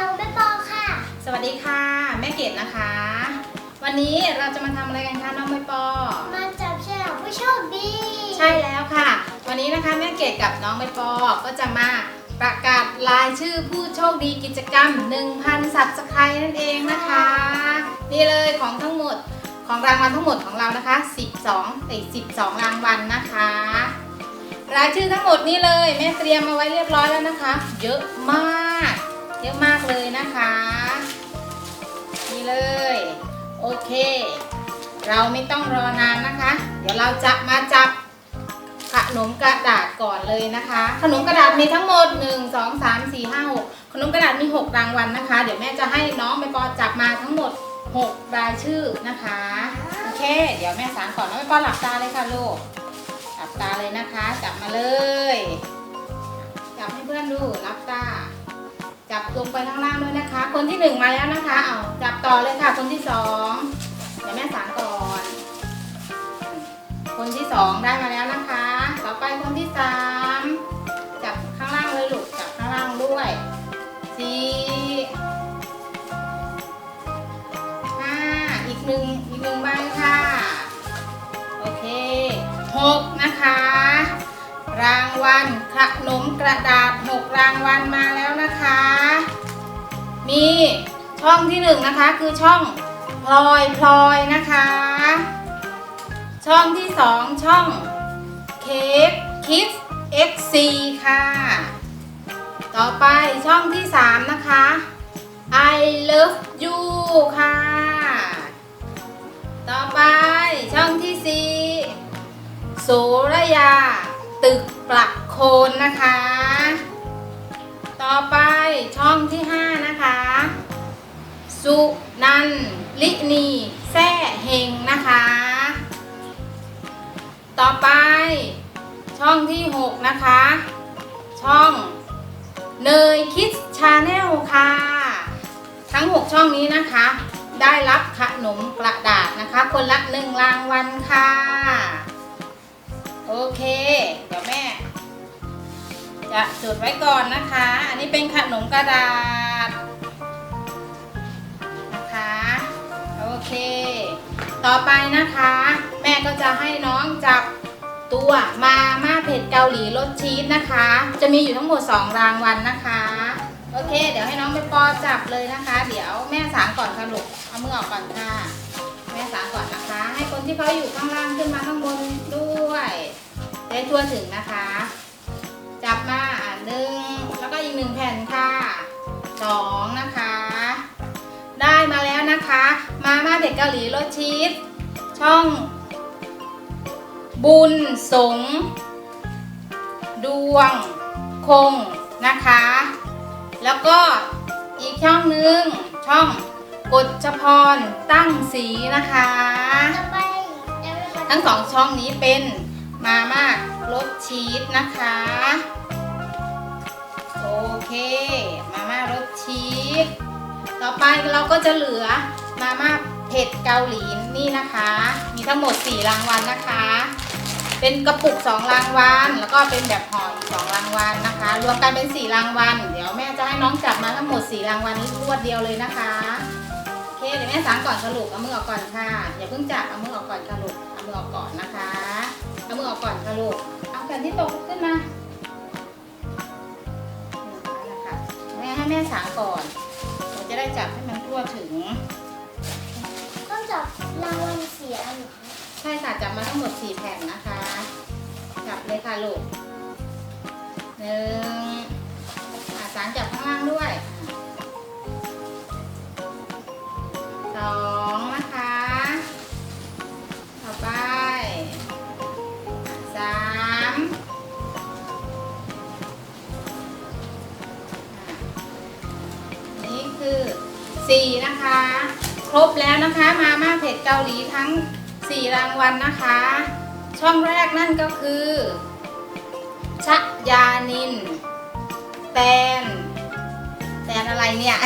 น้องใบปอค่ะ สวัสดีค่ะ แม่เกดนะคะ วันนี้เราจะมาทำอะไรกันคะน้องใบปอ มาจับฉลากผู้โชคดีใช่แล้วค่ะ วันนี้นะคะแม่เกดกับน้องใบปอ ก็จะมาประกาศรายชื่อผู้โชคดีกิจกรรม 1,000 สับสไครนั่นเองนะคะ นี่เลยของทั้งหมดของรางวัลทั้งหมดของเรานะคะ 12ติด12 รางวัลนะคะ รายชื่อทั้งหมดนี่เลยแม่เตรียมมาไว้เรียบร้อยแล้วนะคะ เยอะมาก เยอะมากเลยนะคะ นี่เลย โอเค เราไม่ต้องรอนานนะคะ เดี๋ยวเราจะมาจับขนมกระดาษก่อนเลยนะคะ ขนมกระดาษมีทั้งหมด 1 2 3 4 5 6 ขนมกระดาษมี 6 รางวัลนะคะ เดี๋ยวแม่จะให้น้องไปปอจับมาทั้งหมด 6 รายชื่อนะคะ โอเค เดี๋ยวแม่สารก่อนน้องไปปอหลับตาเลยค่ะลูก หลับตาเลยนะคะ จับมาเลย จับให้เพื่อนดูหลับตา จับลงไปข้างล่างด้วยนะคะ คนที่หนึ่งมาแล้วนะคะ เอาจับต่อเลยค่ะ คนที่สองเดี๋ยวแม่สารก่อน คนที่สองได้มาแล้วนะคะ ต่อไปคนที่สามจับข้างล่างเลยลูก จับข้างล่างด้วยสี่ห้าอีกหนึ่งอีกหนึ่งใบค่ะ โอเคหก รางวัลขนมกระดาษหกรางวัลมาแล้วนะคะ มีช่องที่หนึ่งนะคะ คือช่องพลอยพลอยนะคะ ช่องที่สองช่องเค้กคิด XC ค่ะ ต่อไปช่องที่สามนะคะ I love you ค่ะ ต่อไปช่องที่สี่โสรยา ตึกประโคนนะคะ ต่อไปช่องที่ห้านะคะ สุนันลินีแซ่เฮงนะคะ ต่อไปช่องที่ 6 นะคะ ช่องเนยคิดชาแนลค่ะ ทั้ง 6 ช่องนี้นะคะ ได้รับขนมกระดาษนะคะ คนละหนึ่งรางวัลค่ะ โอเค จะจดไว้ก่อนนะคะ อันนี้เป็นขนมกระดาษนะคะโอเค ต่อไปนะคะ แม่ก็จะให้น้องจับตัวมาม่าเผ็ดเกาหลีรสชีสนะคะ จะมีอยู่ทั้งหมด 2 รางวัลนะคะ โอเค เดี๋ยวให้น้องไปปอจับเลยนะคะ เดี๋ยวแม่สางก่อนค่ะลูกเอามือออกก่อนค่ะ แม่สางก่อนนะคะ ให้คนที่เขาอยู่ข้างล่างขึ้นมาข้างบนด้วยได้ทั่วถึงนะคะ หนึ่งแล้วก็อีกหนึ่งแผ่นค่ะสองนะคะ ได้มาแล้วนะคะ มาม่าเผ็ดเกาหลีรสชีสช่อง บุญสงดวงคงนะคะ แล้วก็อีกช่องหนึงช่องกฎจพรตั้งสีนะคะ ทั้งสองช่องนี้เป็นมาม่ารสชีสนะคะ โอเค มาม่ารสชีสต่อไปเราก็จะเหลือมาม่าเผ็ดเกาหลีนี่นะคะ มีทั้งหมด 4 รางวัลนะคะ เป็นกระปุก 2 รางวัลแล้วก็เป็นแบบห่ออีก2รางวัลนะคะ รวมกันเป็น 4 รางวัลเดี๋ยวแม่จะให้น้องจับมาทั้งหมด 4 รางวัลนี้รวดเดียวเลยนะคะโอเคเดี๋ยวแม่สางก่อนสรุปเอามือออกก่อนค่ะอย่าเพิ่งจับเอามือออกก่อนค่ะลูกเอามือออกก่อนนะคะเอามือออกก่อนค่ะลูกเอาแผ่นที่ตกขึ้นมา แม่ให้แม่สางก่อนเราจะได้จับให้มันทั่วถึง ต้องจับรางวัลเสียอันเหรอคะใช่ค่ะจับมาทั้งหมด4แผ่นนะคะ จับเลยค่ะลูกหนึ่ง 4 นะคะ ครบแล้วนะคะมาม่าเผ็ดเกาหลีทั้ง 4 รางวัลนนะคะ ช่องแรกนั่นก็คือ ชะยานิน แตน แตนอะไรเนี่ย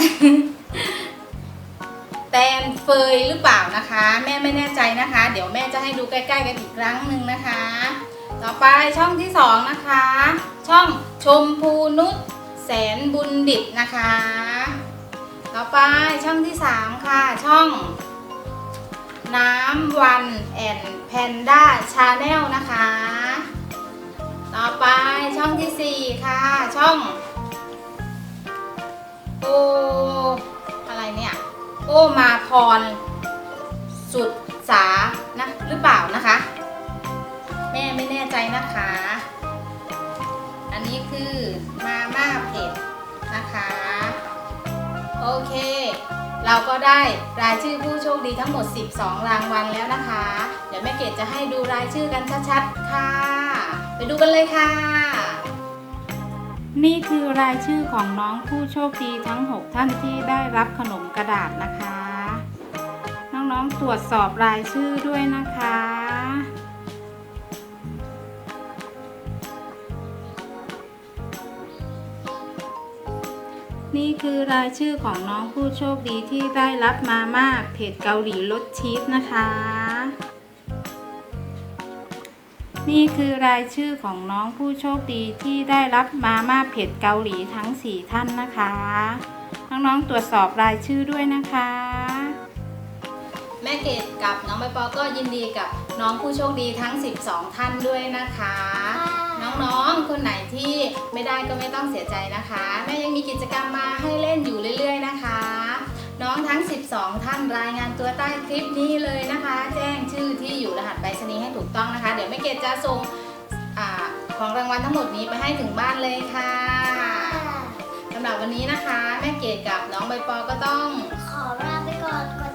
แตนเฟยหรือเปล่านะคะ แม่ไม่แน่ใจนะคะ เดี๋ยวแม่จะให้ดูใกล้ๆกันอีกครั้งหนึ่งนะคะ ต่อไปช่องที่สองนะคะ ช่องชมพูนุชแสนบุญดิบนะคะ ต่อไปช่องที่ 3 ค่ะ ช่อง น้ำวันแอนแพนด้าชาแนลนะคะ ต่อไปช่องที่ 4 ค่ะ ช่องโเราก็ได้รายชื่อผู้โชคดีทั้งหมด 12 รางวัลแล้วนะคะ เดี๋ยวแม่เกดจะให้ดูรายชื่อกันชัดๆค่ะ ไปดูกันเลยค่ะ นี่คือรายชื่อของน้องผู้โชคดีทั้ง 6 ท่านที่ได้รับขนมกระดาษนะคะ น้องๆตรวจสอบรายชื่อด้วยนะคะ นี่คือรายชื่อของน้องผู้โชคดีที่ได้รับมาม่าเผ็ดเกาหลีรสชีสนะคะ นี่คือรายชื่อของน้องผู้โชคดีที่ได้รับมาม่าเผ็ดเกาหลีทั้ง 4 ท่านนะคะ น้องๆตรวจสอบรายชื่อด้วยนะคะ แม่เกดกับน้องใบปอก็ยินดีกับน้องผู้โชคดีทั้ง 12 ท่านด้วยนะคะ น้องๆ คนไหนที่ไม่ได้ก็ไม่ต้องเสียใจนะคะแม่ยังมีกิจกรรมมาให้เล่นอยู่เรื่อย ๆ นะคะ น้องทั้ง 12 ท่านรายงานตัวใต้คลิปนี้เลยนะคะ แจ้งชื่อที่อยู่รหัสไปรษณีย์ให้ถูกต้องนะคะ เดี๋ยวแม่เกดจะส่งอาของรางวัลทั้งหมดนี้ไปให้ถึงบ้านเลยค่ะสำหรับวันนี้นะคะ แม่เกดกับน้องใบปอก็ต้องขอลาไปก่อน